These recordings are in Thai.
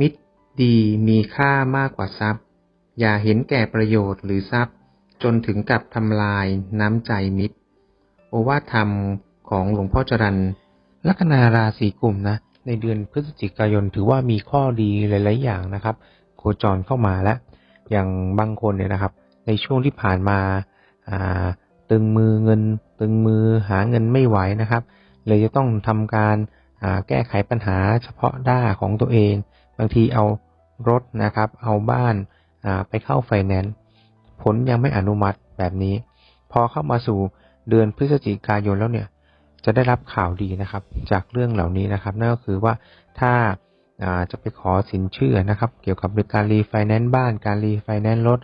มิตรดีมีค่ามากกว่าทรัพย์ อย่าเห็นแก่ประโยชน์หรือทรัพย์ จนถึงกับทำลายน้ำใจมิตร โอวาทธรรมของหลวงพ่อจรันลัคนาราศีกุมนะในเดือนพฤศจิกายนถือว่ามีข้อดีหลาย ๆ อย่างนะครับ โคจรเข้ามาแล้ว อย่างบางคนเนี่ยนะครับ ในช่วงที่ผ่านมาอ่าตึงมือเงิน ตึงมือหาเงินไม่ไหวนะครับ เลยจะต้องทำการแก้ไขปัญหาเฉพาะด้าของตัวเอง บางทีเอารถนะครับ เอาบ้านไปเข้าไฟแนนซ์ผลยังไม่อนุมัติแบบนี้ พอเข้ามาสู่เดือนพฤศจิกายนแล้วเนี่ย จะได้รับข่าวดีนะครับ จากเรื่องเหล่านี้นะครับนั่นก็คือว่าถ้าจะไปขอสินเชื่อนะครับ เกี่ยวกับการรีไฟแนนซ์บ้านการรีไฟแนนซ์รถ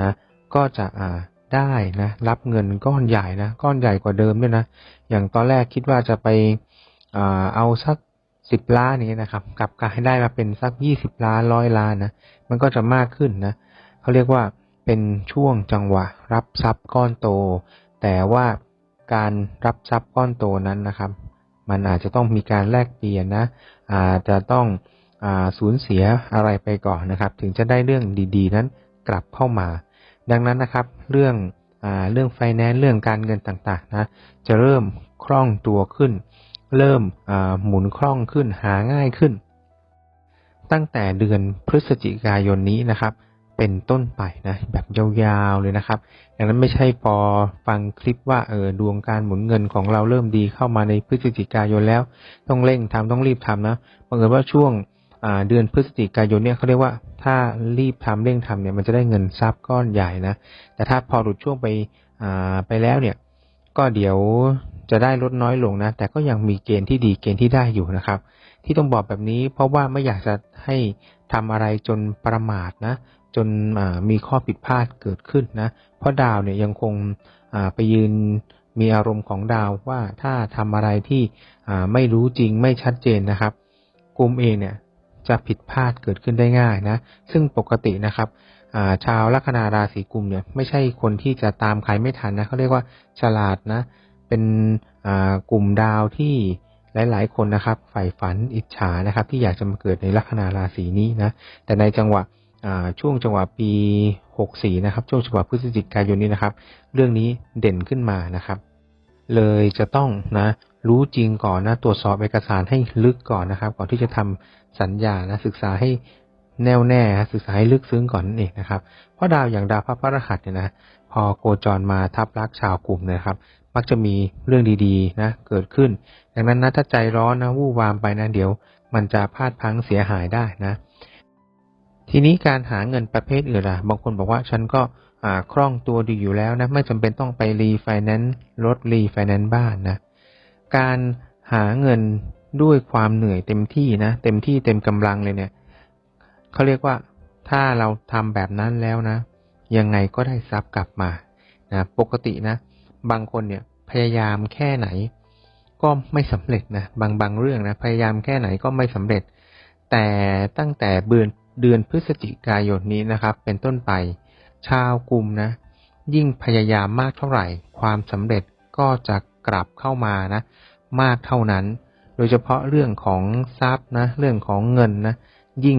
นะก็จะได้นะรับเงินก้อนใหญ่นะก้อนใหญ่กว่าเดิมด้วยนะอย่างตอนแรกคิดว่าจะไปเอาสัก สิบล้านนี้นะครับกลับกลายได้มาเป็นสักยี่สิบล้านร้อยล้านนะมันก็จะมากขึ้นนะเขาเรียกว่าเป็นช่วงจังหวะรับทรัพย์ก้อนโต แต่ว่าการรับทรัพย์ก้อนโตนั้นนะครับ มันอาจจะต้องมีการแลกเปลี่ยนนะ อาจจะต้องอสูญเสียอะไรไปก่อนนะครับ ถึงจะได้เรื่องดีๆ นั้นกลับเข้ามา ดังนั้นนะครับ เรื่องอเรื่องไฟแนนซ์เรื่องการเงินต่างๆนะ จะเริ่มคล่องตัวขึ้น เริ่มหมุนคล่องขึ้นหาง่ายขึ้น ตั้งแต่เดือนพฤศจิกายนนี้นะครับ เป็นต้นไปนะแบบยาวๆเลยนะครับดังนั้นไม่ใช่พอฟังคลิปว่าเออดวงการหมุนเงินของเราเริ่มดีเข้ามาในพฤศจิกายนแล้ว ต้องเร่งทำต้องรีบทำนะบังเอิญว่าช่วงเดือนพฤศจิกายนเนี่ยเขาเรียกว่าถ้ารีบทำเร่งทำเนี่ยมันจะได้เงินทรัพย์ก้อนใหญ่นะแต่ถ้าพอหลุดช่วงไปไปแล้วเนี่ย ก็เดี๋ยว จะได้ลดน้อยลงนะ แต่ก็ยังมีเกณฑ์ที่ดีเกณฑ์ที่ได้อยู่นะครับ ที่ต้องบอกแบบนี้เพราะว่าไม่อยากจะให้ทำอะไรจนประมาทนะ จนมีข้อผิดพลาดเกิดขึ้นนะ เพราะดาวเนี่ยยังคงไปยืนมีอารมณ์ของดาวว่าถ้าทำอะไรที่ไม่รู้จริงไม่ชัดเจนนะครับกลุ่มเองเนี่ยจะผิดพลาดเกิดขึ้นได้ง่ายนะ ซึ่งปกตินะครับชาวลัคนาราศีกุมเนี่ยไม่ใช่คนที่จะตามใครไม่ทันนะเขาเรียกว่าฉลาดนะ เป็นกลุ่มดาวที่หลาย ๆ คนนะครับใฝ่ฝันอิจฉานะครับ ที่อยากจะมาเกิดในลัคนาราศีนี้นะ แต่ในจังหวะช่วงจังหวะปี 64 นะครับ ช่วงจังหวะพฤศจิกายนนี้นะครับ เรื่องนี้เด่นขึ้นมานะครับ เลยจะต้องนะรู้จริงก่อนนะตรวจสอบเอกสารให้ลึกก่อนนะครับ ก่อนที่จะทำสัญญานะศึกษาให้ แน่วแน่ศึกษาให้ลึกซึ้งก่อนนั่นเองนะครับ เพราะดาวอย่างดาวพระพฤหัสเนี่ยนะพอโคจรมาทับลักชาวกลุ่มนะครับ มักจะมีเรื่องดีๆนะเกิดขึ้น ดังนั้นนะถ้าใจร้อนนะวู่วามไปนะเดี๋ยว มันจะพลาดพังเสียหายได้นะ ทีนี้การหาเงินประเภทอื่นล่ะ บางคนบอกว่าฉันก็คล่องตัวดีอยู่แล้วนะไม่จำเป็นต้องไปรีไฟแนนซ์รถรีไฟแนนซ์บ้านนะการหาเงินด้วยความเหนื่อยเต็มที่นะ เต็มที่เต็มกำลังเลยเนี่ย เขาเรียกว่า ถ้าเราทำแบบนั้นแล้วนะ ยังไงก็ได้ทรัพย์กลับมานะปกตินะ บางคนเนี่ยพยายามแค่ไหน ก็ไม่สำเร็จนะบางบางเรื่องนะพยายามแค่ไหนก็ไม่สำเร็จ แต่ตั้งแต่เดือนเดือนพฤศจิกายนนี้นะครับ เป็นต้นไป ชาวกลุ่มนะ ยิ่งพยายามมากเท่าไหร่ ความสำเร็จก็จะกลับเข้ามานะ มากเท่านั้น โดยเฉพาะเรื่องของทรัพย์นะ เรื่องของเงินนะ ยิ่ง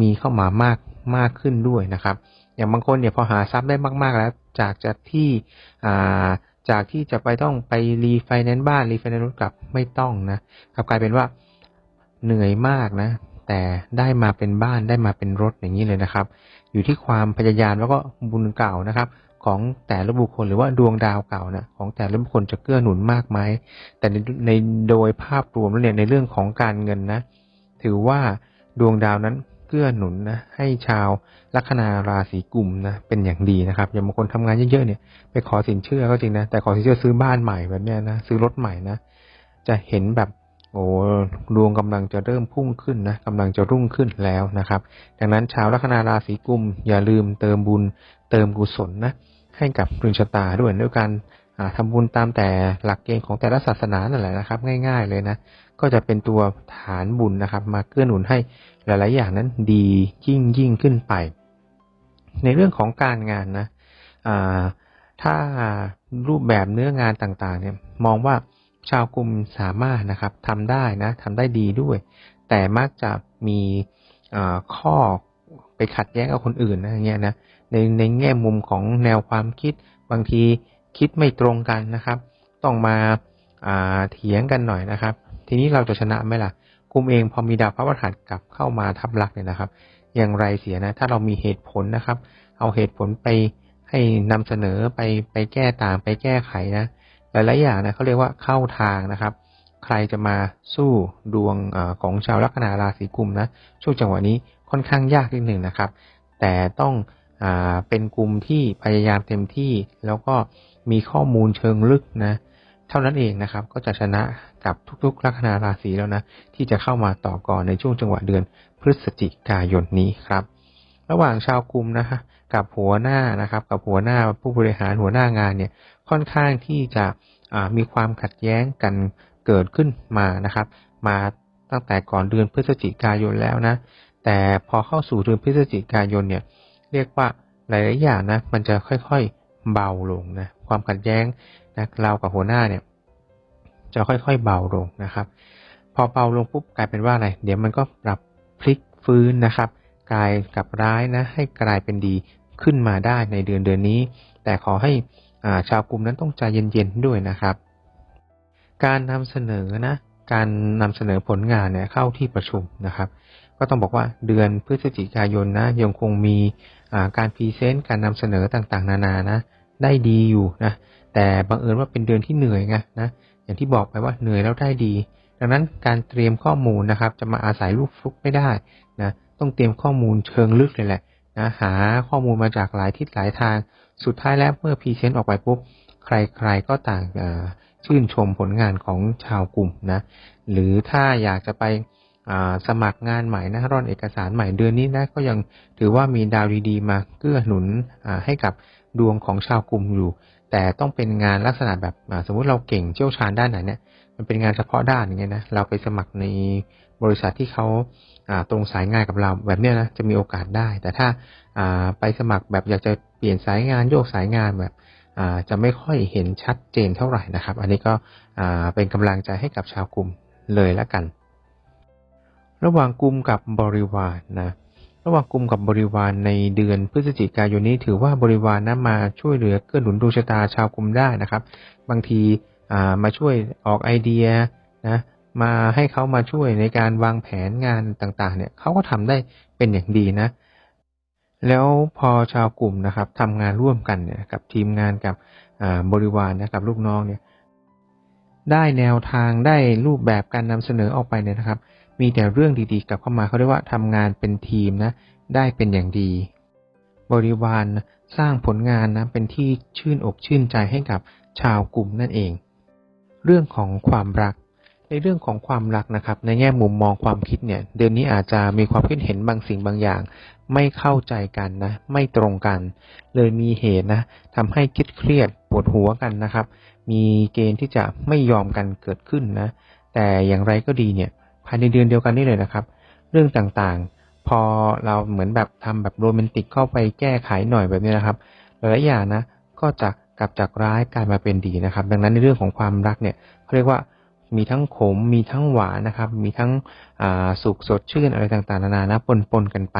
มีเข้ามามากมากขึ้นด้วยนะครับ อย่างบางคนเนี่ยพอหาทรัพย์ได้มากๆแล้ว จากจากที่จากที่จะไปต้องไปรีไฟแนนซ์บ้านรีไฟแนนซ์รถกลับไม่ต้องนะครับกลายเป็นว่าเหนื่อยมากนะ แต่ได้มาเป็นบ้านได้มาเป็นรถอย่างนี้เลยนะครับ อยู่ที่ความพยายามแล้วก็บุญเก่านะครับ ของแต่ละบุคคลหรือว่าดวงดาวเก่านะของแต่ละบุคคลจะเกื้อหนุนมากไหมแต่ในในโดยภาพรวมแล้วเนี่ยในเรื่องของการเงินนะ ถือว่า ดวงดาวนั้นเกื้อหนุนนะให้ชาวลัคนาราศีกุมนะเป็นอย่างดีนะครับอย่างบางคนทำงานเยอะๆเนี่ยไปขอสินเชื่อก็จริงนะแต่ขอสินเชื่อซื้อบ้านใหม่แบบเนี้ยนะซื้อรถใหม่นะจะเห็นแบบโอ้ดวงกำลังจะเริ่มพุ่งขึ้นนะกำลังจะรุ่งขึ้นแล้วนะครับ ดังนั้นชาวลัคนาราศีกุมอย่าลืมเติมบุญเติมกุศลนะให้กับดวงชะตาด้วยด้วยการทำบุญตามแต่หลักเกณฑ์ของแต่ละศาสนานั่นแหละนะครับ ง่าย ๆเลยนะ ก็จะเป็นตัวฐานบุญนะครับ มาเกื้อหนุนให้หลาย ๆ อย่างนั้นดียิ่งยิ่งขึ้นไป ในเรื่องของการงานนะถ้ารูปแบบเนื้องานต่าง ๆ เนี่ยมองว่าชาวกลุ่มสามารถนะครับทำได้นะทำได้ดีด้วย แต่มักจะมีข้อไปขัดแย้งกับคนอื่นนะอย่างเงี้ยนะในในแง่มุมของแนวความคิดบางทีคิดไม่ตรงกันนะครับ ต้องมาเถียงกันหน่อยนะครับ ทีนี้เราจะชนะไหมล่ะกลุ่มเองพอมีดาวพระประหัสกลับเข้ามาทับลักเนี่ยนะครับ อย่างไรเสียนะ ถ้าเรามีเหตุผลนะครับ เอาเหตุผลไปให้นำเสนอไปไปแก้ต่างไปแก้ไขนะหลายๆอย่างนะเขาเรียกว่าเข้าทางนะครับ ใครจะมาสู้ดวงอของชาวลัคนาราศีกุมนะช่วงจังหวะนี้ค่อนข้างยากนิดหนึ่งนะครับ แต่ต้องอเป็นกลุ่มที่พยายามเต็มที่ แล้วก็มีข้อมูลเชิงลึกนะ เท่านั้นเองนะครับ ก็จะชนะกับทุกๆลัคนาราศีแล้วนะ ที่จะเข้ามาต่อก่อนในช่วงจังหวะเดือนพฤศจิกายนนี้ครับ ระหว่างชาวกลุ่มนะฮะกับหัวหน้านะครับ กับหัวหน้าผู้บริหารหัวหน้างานเนี่ยค่อนข้างที่จะมีความขัดแย้งกันเกิดขึ้นมานะครับ มาตั้งแต่ก่อนเดือนพฤศจิกายนแล้วนะ แต่พอเข้าสู่เดือนพฤศจิกายนเนี่ย เรียกว่าหลายๆอย่างนะ มันจะค่อยๆเบาลงนะ ความขัดแย้ง นะเรากับหัวหน้าเนี่ย จะค่อยๆเบาลงนะครับ พอเบาลงปุ๊บกลายเป็นว่าอะไร เดี๋ยวมันก็ปรับพลิกฟื้นนะครับ กลายกับร้ายนะ ให้กลายเป็นดีขึ้นมาได้ในเดือนเดือนนี้ แต่ขอให้ชาวกลุ่มนั้นต้องใจเย็นๆด้วยนะครับ การนำเสนอนะ การนำเสนอผลงานเนี่ยเข้าที่ประชุมนะครับ ก็ต้องบอกว่าเดือนพฤศจิกายนนะยังคงมีการพรีเซนต์การนำเสนอต่างๆ นานานะ ได้ดีอยู่นะ แต่บังเอิญว่าเป็นเดือนที่เหนื่อยไงนะอย่างที่บอกไปว่าเหนื่อยแล้วได้ดี ดังนั้นการเตรียมข้อมูลนะครับ จะมาอาศัยลูกฟลุกไม่ได้นะต้องเตรียมข้อมูลเชิงลึกเลยแหละนะหาข้อมูลมาจากหลายทิศหลายทาง สุดท้ายแล้วเมื่อพรีเซนต์ออกไปปุ๊บใครๆก็ต่างชื่นชมผลงานของชาวกลุ่มนะหรือถ้าอยากจะไปสมัครงานใหม่นะร่อนเอกสารใหม่เดือนนี้นะก็ยังถือว่ามีดาวดีๆ มาเกื้อหนุนให้กับดวงของชาวกลุ่มอยู่ แต่ต้องเป็นงานลักษณะแบบสมมุติเราเก่งเชี่ยวชาญด้านไหนเนี่ย มันเป็นงานเฉพาะด้านอย่างเงี้ยนะ เราไปสมัครในบริษัทที่เขาตรงสายงานกับเราแบบเนี้ยนะจะมีโอกาสได้ แต่ถ้าไปสมัครแบบอยากจะเปลี่ยนสายงานโยกสายงานแบบจะไม่ค่อยเห็นชัดเจนเท่าไหร่นะครับ อันนี้ก็เป็นกำลังใจให้กับชาวกลุ่มเลยละกัน ระหว่างกลุ่มกับบริวารนะ ระหว่างกลุ่มกับบริวารในเดือนพฤศจิกายนนี้ ถือว่าบริวารนะมาช่วยเหลือเกื้อหนุนดวงชะตาชาวกลุ่มได้นะครับ บางทีมาช่วยออกไอเดียนะมาให้เขามาช่วยในการวางแผนงานต่างๆ เนี่ยเขาก็ทำได้เป็นอย่างดีนะ แล้วพอชาวกลุ่มนะครับทำงานร่วมกันเนี่ยกับทีมงานกับบริวารนะกับลูกน้องเนี่ย ได้แนวทางได้รูปแบบการนำเสนอออกไปเนี่ยนะครับ มีแต่เรื่องดีๆกลับเข้ามาเขาเรียกว่าทำงานเป็นทีมนะ ได้เป็นอย่างดี บริวารสร้างผลงานนะเป็นที่ชื่นอกชื่นใจให้กับชาวกลุ่มนั่นเอง เรื่องของความรัก ในเรื่องของความรักนะครับ ในแง่มุมมองความคิดเนี่ย เดือนนี้อาจจะมีความคิดเห็นบางสิ่งบางอย่าง ไม่เข้าใจกันนะ ไม่ตรงกัน เลยมีเหตุนะทำให้คิดเครียดปวดหัวกันนะครับ มีเกณฑ์ที่จะไม่ยอมกันเกิดขึ้นนะ แต่อย่างไรก็ดีเนี่ยายในเดือนเดียวกันนี่เลยนะครับ เรื่องต่างๆ พอเราเหมือนแบบทำแบบโรแมนติกเข้าไปแก้ไขหน่อยแบบนี้นะครับ หลายอย่างนะ ก็จะกลับจากร้ายกลายมาเป็นดีนะครับ ดังนั้นในเรื่องของความรักเนี่ยเขาเรียกว่ามีทั้งขมมีทั้งหวานนะครับ มีทั้งสุขสดชื่นอะไรต่างๆนานานะปนปนกันไป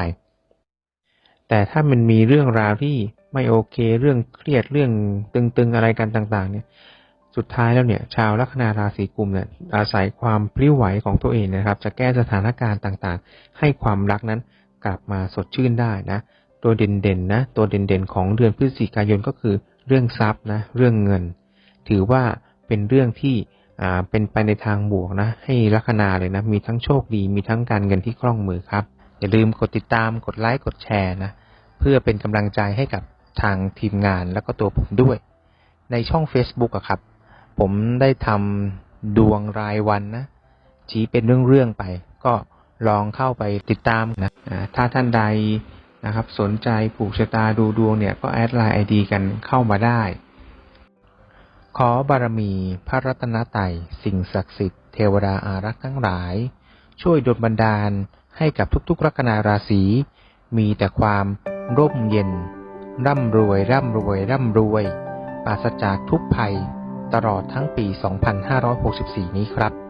แต่ถ้ามันมีเรื่องราวที่ไม่โอเค เรื่องเครียดเรื่องตึงๆอะไรกันต่าง ๆ เนี่ย สุดท้ายแล้วเนี่ย ชาวลัคนาราศีกุมเนี่ยอาศัยความพลิ้วไหวของตัวเองนะครับ จะแก้สถานการณ์ต่างๆ ให้ความรักนั้นกลับมาสดชื่นได้นะตัวเด่นๆนะตัวเด่นๆ ของเดือนพฤศจิกายนก็คือเรื่องทรัพย์นะเรื่องเงิน ถือว่าเป็นเรื่องที่อ่าเป็นไปในทางบวกนะ ให้ลัคนาเลยนะ มีทั้งโชคดีมีทั้งการเงินที่คล่องมือครับ อย่าลืมกดติดตามกดไลค์กดแชร์นะเพื่อเป็นกำลังใจให้กับทางทีมงานแล้วก็ตัวผมด้วย ในช่อง Facebook อะครับ ผมได้ทำดวงรายวันนะชี้เป็นเรื่องๆไป ก็ลองเข้าไปติดตามนะถ้าท่านใดนะครับ สนใจผูกชะตาดูดวงเนี่ยก็แอดไลน์ไอดีกันเข้ามาได้ ขอบารมีพระรัตนตรัยสิ่งศักดิ์สิทธิ์เทวดาอารักษ์ทั้งหลาย ช่วยดลบันดาลให้กับทุกๆ ลัคนาราศี มีแต่ความร่มเย็น ร่ำรวย ร่ำรวย ร่ำรวย ปราศจากทุกภัย ตลอดทั้งปี 2564 นี้ครับ